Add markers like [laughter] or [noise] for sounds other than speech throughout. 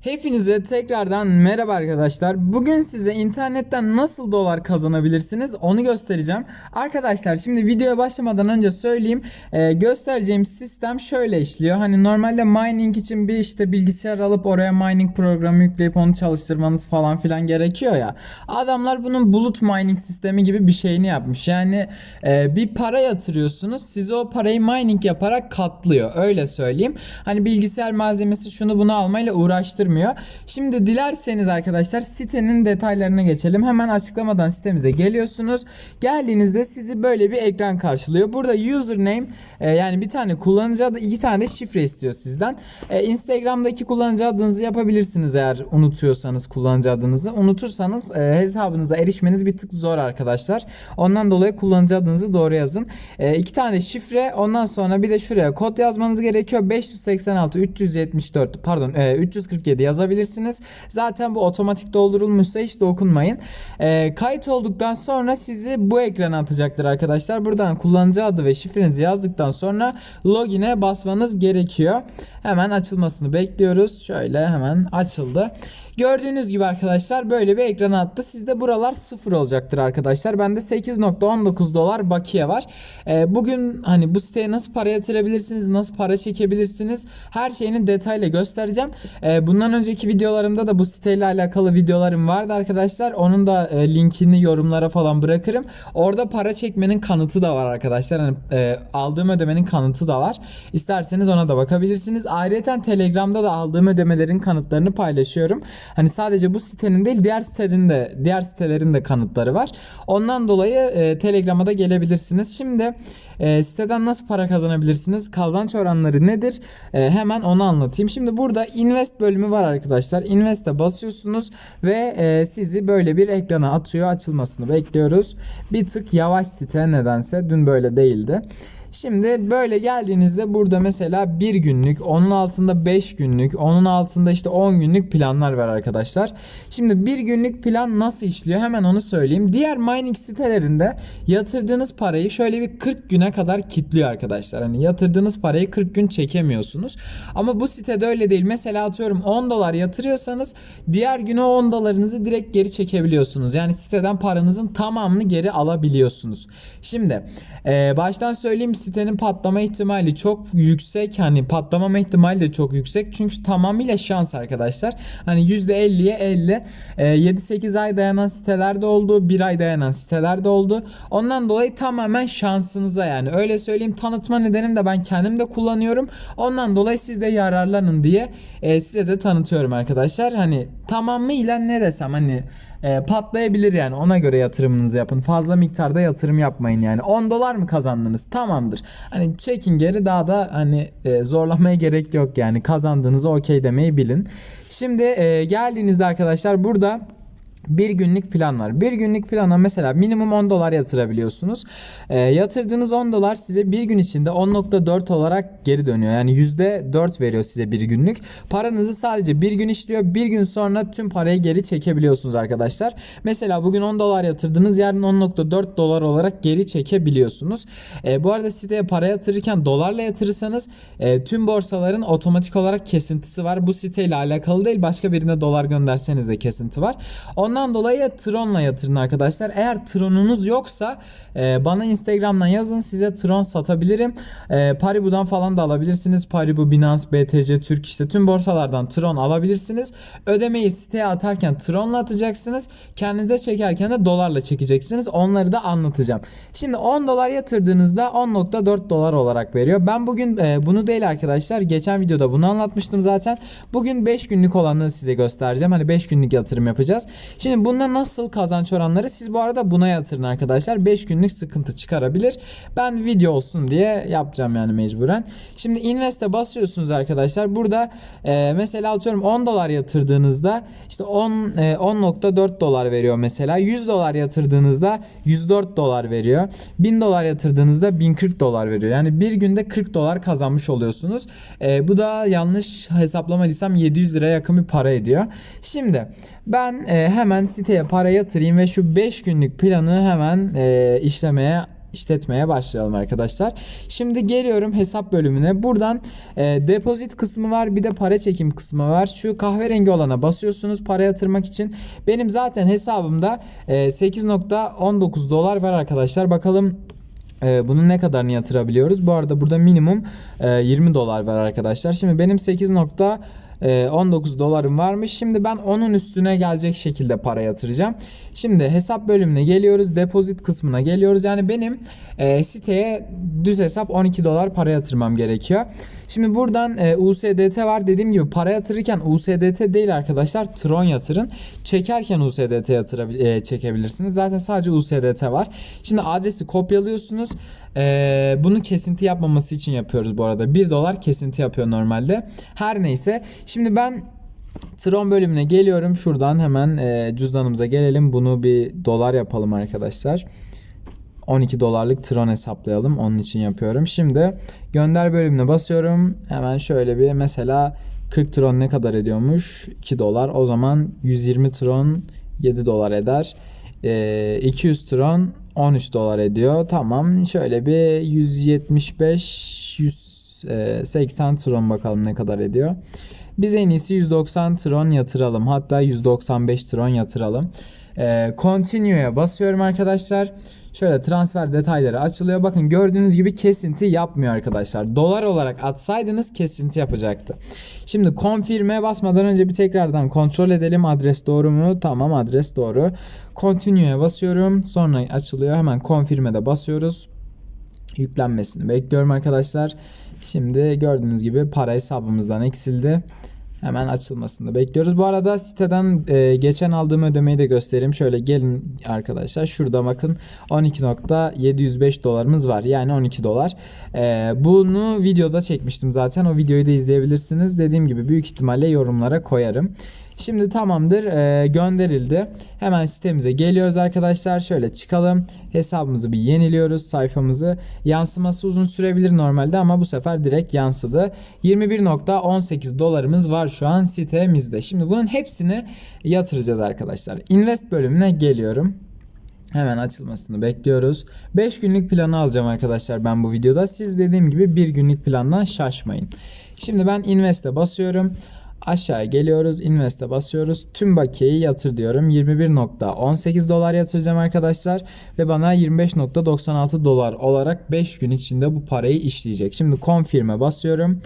Hepinize tekrardan merhaba arkadaşlar. Bugün size internetten nasıl dolar kazanabilirsiniz onu göstereceğim. Arkadaşlar şimdi videoya başlamadan önce söyleyeyim. Ee, göstereceğim sistem şöyle işliyor. Hani normalde mining için bir işte bilgisayar alıp oraya mining programı yükleyip onu çalıştırmanız falan filan gerekiyor ya. Adamlar bunun bulut mining sistemi gibi bir şeyini yapmış. Yani e, bir para yatırıyorsunuz. Size o parayı mining yaparak katlıyor. Öyle söyleyeyim. Hani bilgisayar malzemesi şunu bunu almayla uğraştırmıyor. Şimdi dilerseniz arkadaşlar sitenin detaylarına geçelim. Hemen açıklamadan sitemize geliyorsunuz. Geldiğinizde sizi böyle bir ekran karşılıyor. Burada username e, yani bir tane kullanıcı adı iki tane de şifre istiyor sizden. E, Instagram'daki kullanıcı adınızı yapabilirsiniz eğer unutuyorsanız kullanıcı adınızı. Unutursanız e, hesabınıza erişmeniz bir tık zor arkadaşlar. Ondan dolayı kullanıcı adınızı doğru yazın. E, iki tane şifre ondan sonra bir de şuraya kod yazmanız gerekiyor. 586 374 pardon e, 347 yazabilirsiniz. Zaten bu otomatik doldurulmuşsa hiç dokunmayın. E, kayıt olduktan sonra sizi bu ekrana atacaktır arkadaşlar. Buradan kullanıcı adı ve şifrenizi yazdıktan sonra login'e basmanız gerekiyor. Hemen açılmasını bekliyoruz. Şöyle hemen açıldı. Gördüğünüz gibi arkadaşlar böyle bir ekran attı. Sizde buralar sıfır olacaktır arkadaşlar. Bende 8.19 dolar bakiye var. Ee, bugün hani bu siteye nasıl para yatırabilirsiniz, nasıl para çekebilirsiniz her şeyini detayla göstereceğim. Ee, bundan önceki videolarımda da bu siteyle alakalı videolarım vardı arkadaşlar. Onun da e, linkini yorumlara falan bırakırım. Orada para çekmenin kanıtı da var arkadaşlar. Hani, e, aldığım ödemenin kanıtı da var. İsterseniz ona da bakabilirsiniz. Ayrıca Telegram'da da aldığım ödemelerin kanıtlarını paylaşıyorum. Hani sadece bu sitenin değil diğer sitenin de diğer sitelerin de kanıtları var. Ondan dolayı e, Telegram'a da gelebilirsiniz. Şimdi e, siteden nasıl para kazanabilirsiniz? Kazanç oranları nedir? E, hemen onu anlatayım. Şimdi burada invest bölümü var arkadaşlar. Invest'e basıyorsunuz ve e, sizi böyle bir ekrana atıyor. Açılmasını bekliyoruz. Bir tık yavaş site nedense. Dün böyle değildi. Şimdi böyle geldiğinizde burada mesela bir günlük, onun altında 5 günlük, onun altında işte 10 günlük planlar var arkadaşlar. Şimdi bir günlük plan nasıl işliyor hemen onu söyleyeyim. Diğer mining sitelerinde yatırdığınız parayı şöyle bir 40 güne kadar kilitliyor arkadaşlar. Hani yatırdığınız parayı 40 gün çekemiyorsunuz. Ama bu sitede öyle değil. Mesela atıyorum 10 dolar yatırıyorsanız diğer güne 10 dolarınızı direkt geri çekebiliyorsunuz. Yani siteden paranızın tamamını geri alabiliyorsunuz. Şimdi e, baştan söyleyeyim sitenin patlama ihtimali çok yüksek. Hani patlamama ihtimali de çok yüksek. Çünkü tamamıyla şans arkadaşlar. Hani %50'ye 50. E, 7-8 ay dayanan sitelerde oldu. 1 ay dayanan sitelerde oldu. Ondan dolayı tamamen şansınıza yani. Öyle söyleyeyim tanıtma nedenim de ben kendim de kullanıyorum. Ondan dolayı siz de yararlanın diye e, size de tanıtıyorum arkadaşlar. Hani tamamıyla ne desem hani e, patlayabilir yani ona göre yatırımınızı yapın. Fazla miktarda yatırım yapmayın yani. 10 dolar mı kazandınız? Tamamdır. Hani çekin geri daha da hani e, zorlamaya [laughs] gerek yok yani. Kazandığınızı okey demeyi bilin. Şimdi e, geldiğinizde arkadaşlar burada bir günlük plan var. Bir günlük plana mesela minimum 10 dolar yatırabiliyorsunuz. E, yatırdığınız 10 dolar size bir gün içinde 10.4 olarak geri dönüyor. Yani %4 veriyor size bir günlük. Paranızı sadece bir gün işliyor. Bir gün sonra tüm parayı geri çekebiliyorsunuz arkadaşlar. Mesela bugün 10 dolar yatırdınız. Yarın 10.4 dolar olarak geri çekebiliyorsunuz. E, bu arada siteye para yatırırken dolarla yatırırsanız e, tüm borsaların otomatik olarak kesintisi var. Bu siteyle alakalı değil. Başka birine dolar gönderseniz de kesinti var. Ondan dolayı Tron'la yatırın arkadaşlar. Eğer Tron'unuz yoksa e, bana Instagram'dan yazın size Tron satabilirim. E, Paribu'dan falan da alabilirsiniz. Paribu, Binance, BTC, Türk işte tüm borsalardan Tron alabilirsiniz. Ödemeyi siteye atarken Tron'la atacaksınız. Kendinize çekerken de dolarla çekeceksiniz. Onları da anlatacağım. Şimdi 10 dolar yatırdığınızda 10.4 dolar olarak veriyor. Ben bugün e, bunu değil arkadaşlar. Geçen videoda bunu anlatmıştım zaten. Bugün 5 günlük olanını size göstereceğim. Hani 5 günlük yatırım yapacağız. Şimdi bunda nasıl kazanç oranları? Siz bu arada buna yatırın arkadaşlar. 5 günlük sıkıntı çıkarabilir. Ben video olsun diye yapacağım yani mecburen. Şimdi invest'e basıyorsunuz arkadaşlar. Burada e, mesela atıyorum 10 dolar yatırdığınızda işte 10 e, 10.4 dolar veriyor mesela. 100 dolar yatırdığınızda 104 dolar veriyor. 1000 dolar yatırdığınızda 1040 dolar veriyor. Yani bir günde 40 dolar kazanmış oluyorsunuz. E, bu da yanlış hesaplamadıysam 700 liraya yakın bir para ediyor. Şimdi ben e, hemen siteye para yatırayım ve şu 5 günlük planı hemen e, işlemeye işletmeye başlayalım arkadaşlar. Şimdi geliyorum hesap bölümüne. Buradan e, depozit kısmı var bir de para çekim kısmı var. Şu kahverengi olana basıyorsunuz para yatırmak için. Benim zaten hesabımda e, 8.19 dolar var arkadaşlar. Bakalım ee, bunun ne kadarını yatırabiliyoruz? Bu arada burada minimum e, 20 dolar var arkadaşlar. Şimdi benim 8.19 dolarım varmış. Şimdi ben onun üstüne gelecek şekilde para yatıracağım. Şimdi hesap bölümüne geliyoruz. Depozit kısmına geliyoruz. Yani benim e, siteye düz hesap 12 dolar para yatırmam gerekiyor. Şimdi buradan e, USDT var. Dediğim gibi para yatırırken USDT değil arkadaşlar. Tron yatırın. Çekerken USDT yatırabil e, çekebilirsiniz. Zaten sadece USDT var. Şimdi adresi kopyalıyorsunuz. E, bunu kesinti yapmaması için yapıyoruz bu arada. 1 dolar kesinti yapıyor normalde. Her neyse. Şimdi ben Tron bölümüne geliyorum. Şuradan hemen e, cüzdanımıza gelelim. Bunu bir dolar yapalım arkadaşlar. 12 dolarlık Tron hesaplayalım. Onun için yapıyorum. Şimdi gönder bölümüne basıyorum. Hemen şöyle bir mesela 40 Tron ne kadar ediyormuş? 2 dolar. O zaman 120 Tron 7 dolar eder. Ee, 200 Tron 13 dolar ediyor. Tamam. Şöyle bir 175 180 Tron bakalım ne kadar ediyor. Biz en iyisi 190 Tron yatıralım. Hatta 195 Tron yatıralım. Ee, Continue'ya basıyorum arkadaşlar. Şöyle transfer detayları açılıyor. Bakın gördüğünüz gibi kesinti yapmıyor arkadaşlar. Dolar olarak atsaydınız kesinti yapacaktı. Şimdi confirm'e basmadan önce bir tekrardan kontrol edelim. Adres doğru mu? Tamam adres doğru. Continue'ya basıyorum. Sonra açılıyor. Hemen confirm'e de basıyoruz. Yüklenmesini bekliyorum arkadaşlar. Şimdi gördüğünüz gibi para hesabımızdan eksildi. Hemen açılmasını bekliyoruz. Bu arada siteden e, geçen aldığım ödemeyi de göstereyim. Şöyle gelin arkadaşlar. Şurada bakın 12.705 dolarımız var. Yani 12 dolar. E, bunu videoda çekmiştim zaten. O videoyu da izleyebilirsiniz. Dediğim gibi büyük ihtimalle yorumlara koyarım. Şimdi tamamdır e, gönderildi. Hemen sitemize geliyoruz arkadaşlar. Şöyle çıkalım. Hesabımızı bir yeniliyoruz sayfamızı. Yansıması uzun sürebilir normalde ama bu sefer direkt yansıdı. 21.18 dolarımız var şu an sitemizde. Şimdi bunun hepsini yatıracağız arkadaşlar. Invest bölümüne geliyorum. Hemen açılmasını bekliyoruz. 5 günlük planı alacağım arkadaşlar ben bu videoda. Siz dediğim gibi 1 günlük plandan şaşmayın. Şimdi ben Invest'e basıyorum. Aşağıya geliyoruz. Invest'e basıyoruz. Tüm bakiyeyi yatır diyorum. 21.18 dolar yatıracağım arkadaşlar. Ve bana 25.96 dolar olarak 5 gün içinde bu parayı işleyecek. Şimdi confirm'e basıyorum.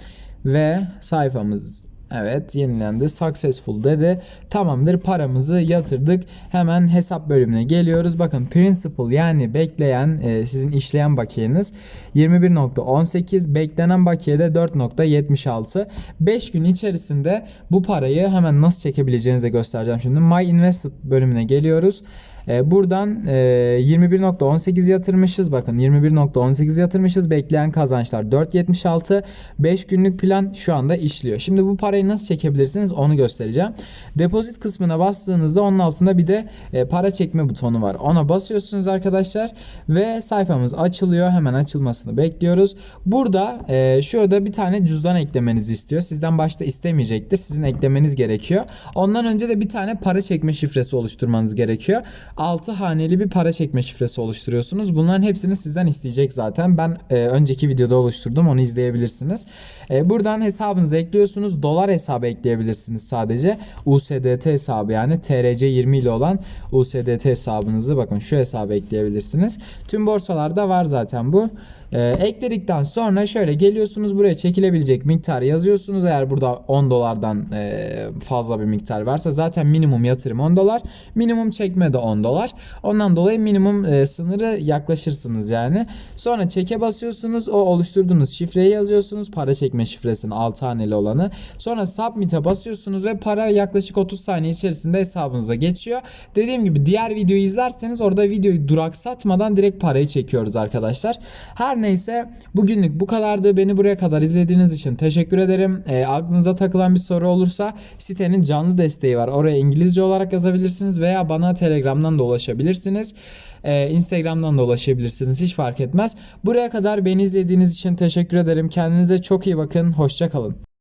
Ve sayfamız Evet yenilendi. Successful dedi. Tamamdır paramızı yatırdık. Hemen hesap bölümüne geliyoruz. Bakın principal yani bekleyen e, sizin işleyen bakiyeniz 21.18 beklenen bakiye de 4.76 5 gün içerisinde bu parayı hemen nasıl çekebileceğinizi göstereceğim şimdi. My Invested bölümüne geliyoruz. E, buradan e, 21.18 yatırmışız. Bakın 21.18 yatırmışız. Bekleyen kazançlar 4.76. 5 günlük plan şu anda işliyor. Şimdi bu parayı nasıl çekebilirsiniz onu göstereceğim. Depozit kısmına bastığınızda onun altında bir de e, para çekme butonu var. Ona basıyorsunuz arkadaşlar ve sayfamız açılıyor. Hemen açılmasını bekliyoruz. Burada e, şurada bir tane cüzdan eklemenizi istiyor. Sizden başta istemeyecektir. Sizin eklemeniz gerekiyor. Ondan önce de bir tane para çekme şifresi oluşturmanız gerekiyor. 6 haneli bir para çekme şifresi oluşturuyorsunuz. Bunların hepsini sizden isteyecek zaten. Ben e, önceki videoda oluşturdum. Onu izleyebilirsiniz. E, buradan hesabınızı ekliyorsunuz. Dolar hesabı ekleyebilirsiniz sadece. USDT hesabı yani TRC 20 ile olan USDT hesabınızı bakın şu hesabı ekleyebilirsiniz. Tüm borsalarda var zaten bu. Ee, ekledikten sonra şöyle geliyorsunuz buraya çekilebilecek miktarı yazıyorsunuz. Eğer burada 10 dolardan e, fazla bir miktar varsa zaten minimum yatırım 10 dolar. Minimum çekme de 10 dolar. Ondan dolayı minimum e, sınırı yaklaşırsınız yani. Sonra çeke basıyorsunuz. O oluşturduğunuz şifreyi yazıyorsunuz. Para çekme şifresinin 6 haneli olanı. Sonra submit'e basıyorsunuz ve para yaklaşık 30 saniye içerisinde hesabınıza geçiyor. Dediğim gibi diğer videoyu izlerseniz orada videoyu duraksatmadan direkt parayı çekiyoruz arkadaşlar. Her neyse bugünlük bu kadardı. Beni buraya kadar izlediğiniz için teşekkür ederim. E, aklınıza takılan bir soru olursa sitenin canlı desteği var. Oraya İngilizce olarak yazabilirsiniz veya bana Telegram'dan da ulaşabilirsiniz. E, Instagram'dan da ulaşabilirsiniz. Hiç fark etmez. Buraya kadar beni izlediğiniz için teşekkür ederim. Kendinize çok iyi bakın. Hoşça kalın.